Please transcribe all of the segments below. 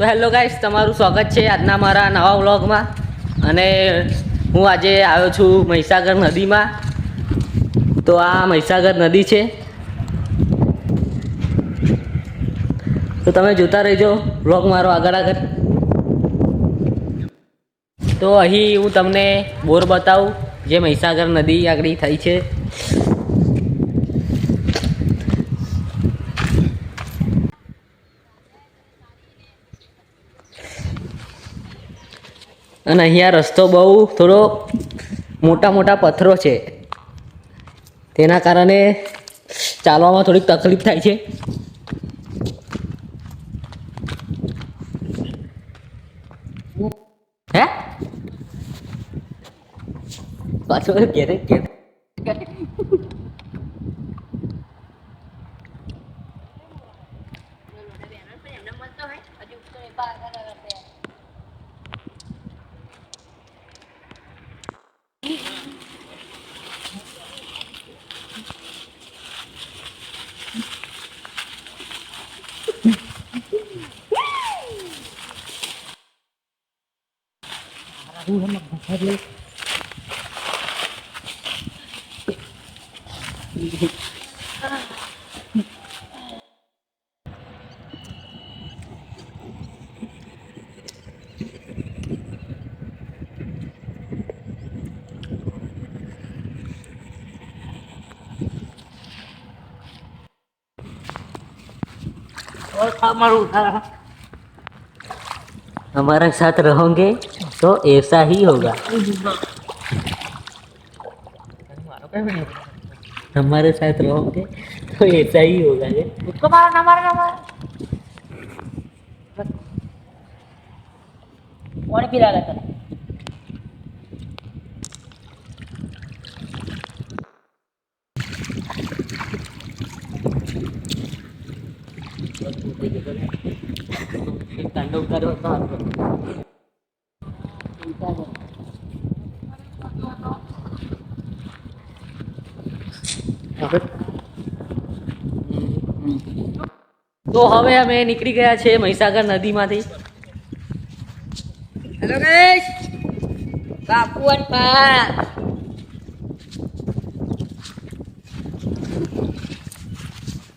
તો hello guys, તમારું સ્વાગત છે આજના મારા નવા વ્લોગમાં. અને હું આજે આવ્યો છું મહીસાગર નદીમાં. તો આ મહીસાગર નદી છે. તો તમે જોતા રહેજો વ્લોગ મારો આગળ આગળ. તો અહીં હું તમને બોર બતાવું, જે મહીસાગર નદી આગળ થઈ છે. અને અહીંયા રસ્તો બહુ થોડો મોટા મોટા પથ્થરો છે. તેના કારણે ચાલવામાં થોડીક તકલીફ થાય છે. હે? પાછો ઘેરે ઘેરે. हमारे साथ रहोगे तो ऐसा ही होगा। हमारे साथ रहोगे तो ऐसा ही होगा उसको ना ना कौन पिला रहा था तांडव करो तो તો હવે અમે નીકળી ગયા છે મહીસાગર નદીમાંથી. હેલો ગેશ બાપુ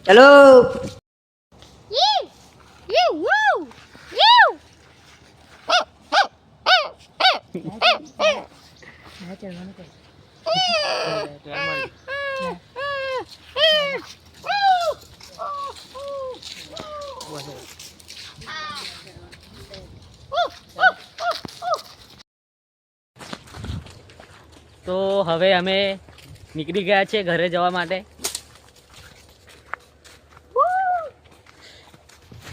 હેલો તો હવે અમે નીકળી ગયા છે ઘરે જવા માટે.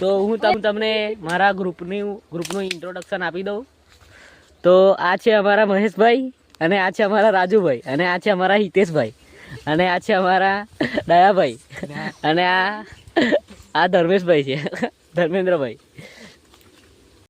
તો હું તમ, તમને મારા ગ્રુપની ગ્રુપનું ઇન્ટ્રોડક્શન આપી દઉં. તો આ છે અમારા મહેશભાઈ. અને આ છે અમારા રાજુભાઈ અને આ છે અમારા હિતેશભાઈ અને આ છે અમારા દયાભાઈ અને આ આ ધર્મેશભાઈ છે ધર્મેન્દ્રભાઈ.